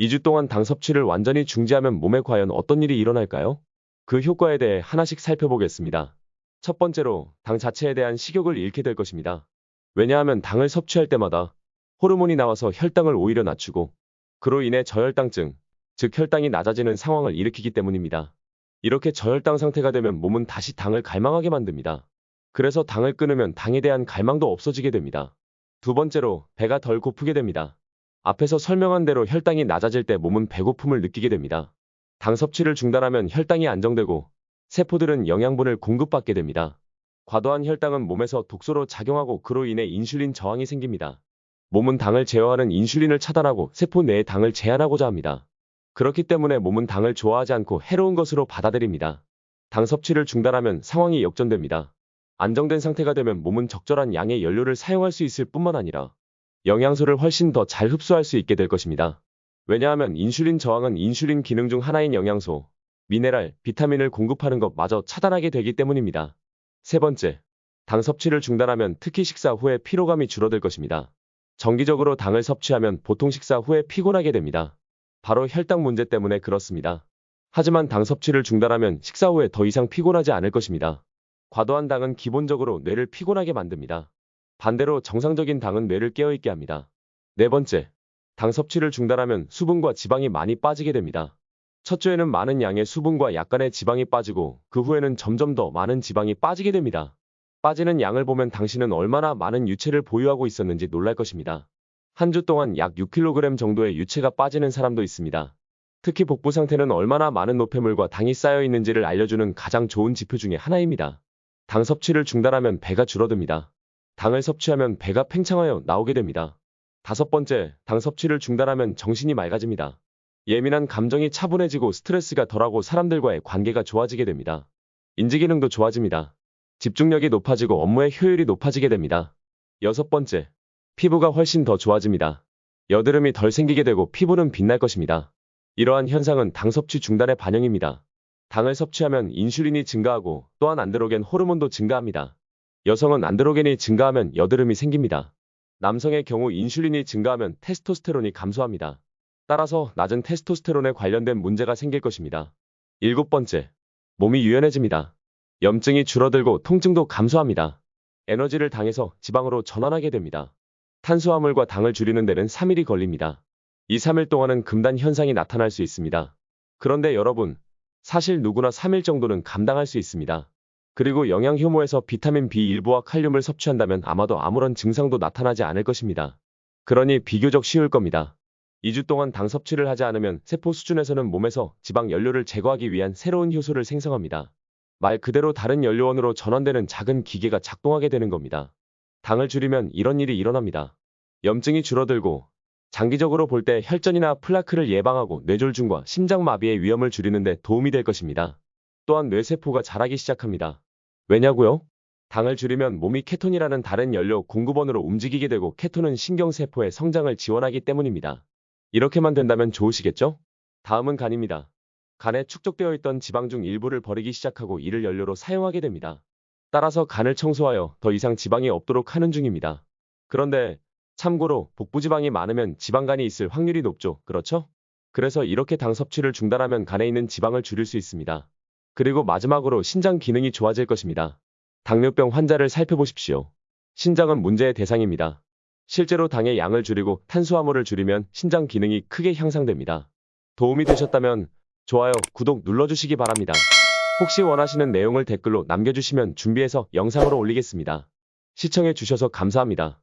2주 동안 당 섭취를 완전히 중지하면 몸에 과연 어떤 일이 일어날까요? 그 효과에 대해 하나씩 살펴보겠습니다. 첫 번째로 당 자체에 대한 식욕을 잃게 될 것입니다. 왜냐하면 당을 섭취할 때마다 호르몬이 나와서 혈당을 오히려 낮추고 그로 인해 저혈당증, 즉 혈당이 낮아지는 상황을 일으키기 때문입니다. 이렇게 저혈당 상태가 되면 몸은 다시 당을 갈망하게 만듭니다. 그래서 당을 끊으면 당에 대한 갈망도 없어지게 됩니다. 두 번째로 배가 덜 고프게 됩니다. 앞에서 설명한 대로 혈당이 낮아질 때 몸은 배고픔을 느끼게 됩니다. 당 섭취를 중단하면 혈당이 안정되고 세포들은 영양분을 공급받게 됩니다. 과도한 혈당은 몸에서 독소로 작용하고 그로 인해 인슐린 저항이 생깁니다. 몸은 당을 제어하는 인슐린을 차단하고 세포 내에 당을 제한하고자 합니다. 그렇기 때문에 몸은 당을 좋아하지 않고 해로운 것으로 받아들입니다. 당 섭취를 중단하면 상황이 역전됩니다. 안정된 상태가 되면 몸은 적절한 양의 연료를 사용할 수 있을 뿐만 아니라 영양소를 훨씬 더 잘 흡수할 수 있게 될 것입니다. 왜냐하면 인슐린 저항은 인슐린 기능 중 하나인 영양소, 미네랄, 비타민을 공급하는 것마저 차단하게 되기 때문입니다. 세 번째, 당 섭취를 중단하면 특히 식사 후에 피로감이 줄어들 것입니다. 정기적으로 당을 섭취하면 보통 식사 후에 피곤하게 됩니다. 바로 혈당 문제 때문에 그렇습니다. 하지만 당 섭취를 중단하면 식사 후에 더 이상 피곤하지 않을 것입니다. 과도한 당은 기본적으로 뇌를 피곤하게 만듭니다. 반대로 정상적인 당은 뇌를 깨어있게 합니다. 네 번째, 당 섭취를 중단하면 수분과 지방이 많이 빠지게 됩니다. 첫 주에는 많은 양의 수분과 약간의 지방이 빠지고 그 후에는 점점 더 많은 지방이 빠지게 됩니다. 빠지는 양을 보면 당신은 얼마나 많은 유체를 보유하고 있었는지 놀랄 것입니다. 한 주 동안 약 6kg 정도의 유체가 빠지는 사람도 있습니다. 특히 복부 상태는 얼마나 많은 노폐물과 당이 쌓여 있는지를 알려주는 가장 좋은 지표 중에 하나입니다. 당 섭취를 중단하면 배가 줄어듭니다. 당을 섭취하면 배가 팽창하여 나오게 됩니다. 다섯 번째, 당 섭취를 중단하면 정신이 맑아집니다. 예민한 감정이 차분해지고 스트레스가 덜하고 사람들과의 관계가 좋아지게 됩니다. 인지기능도 좋아집니다. 집중력이 높아지고 업무의 효율이 높아지게 됩니다. 여섯 번째, 피부가 훨씬 더 좋아집니다. 여드름이 덜 생기게 되고 피부는 빛날 것입니다. 이러한 현상은 당 섭취 중단의 반영입니다. 당을 섭취하면 인슐린이 증가하고 또한 안드로겐 호르몬도 증가합니다. 여성은 안드로겐이 증가하면 여드름이 생깁니다. 남성의 경우 인슐린이 증가하면 테스토스테론이 감소합니다. 따라서 낮은 테스토스테론에 관련된 문제가 생길 것입니다. 일곱 번째, 몸이 유연해집니다. 염증이 줄어들고 통증도 감소합니다. 에너지를 당에서 지방으로 전환하게 됩니다. 탄수화물과 당을 줄이는 데는 3일이 걸립니다. 이 3일 동안은 금단 현상이 나타날 수 있습니다. 그런데 여러분, 사실 누구나 3일 정도는 감당할 수 있습니다. 그리고 영양 효모에서 비타민 B 일부와 칼륨을 섭취한다면 아마도 아무런 증상도 나타나지 않을 것입니다. 그러니 비교적 쉬울 겁니다. 2주 동안 당 섭취를 하지 않으면 세포 수준에서는 몸에서 지방 연료를 제거하기 위한 새로운 효소를 생성합니다. 말 그대로 다른 연료원으로 전환되는 작은 기계가 작동하게 되는 겁니다. 당을 줄이면 이런 일이 일어납니다. 염증이 줄어들고 장기적으로 볼 때 혈전이나 플라크를 예방하고 뇌졸중과 심장마비의 위험을 줄이는 데 도움이 될 것입니다. 또한 뇌세포가 자라기 시작합니다. 왜냐고요? 당을 줄이면 몸이 케톤이라는 다른 연료 공급원으로 움직이게 되고 케톤은 신경세포의 성장을 지원하기 때문입니다. 이렇게만 된다면 좋으시겠죠? 다음은 간입니다. 간에 축적되어 있던 지방 중 일부를 버리기 시작하고 이를 연료로 사용하게 됩니다. 따라서 간을 청소하여 더 이상 지방이 없도록 하는 중입니다. 그런데 참고로 복부지방이 많으면 지방간이 있을 확률이 높죠. 그렇죠? 그래서 이렇게 당 섭취를 중단하면 간에 있는 지방을 줄일 수 있습니다. 그리고 마지막으로 신장 기능이 좋아질 것입니다. 당뇨병 환자를 살펴보십시오. 신장은 문제의 대상입니다. 실제로 당의 양을 줄이고 탄수화물을 줄이면 신장 기능이 크게 향상됩니다. 도움이 되셨다면 좋아요, 구독 눌러주시기 바랍니다. 혹시 원하시는 내용을 댓글로 남겨주시면 준비해서 영상으로 올리겠습니다. 시청해주셔서 감사합니다.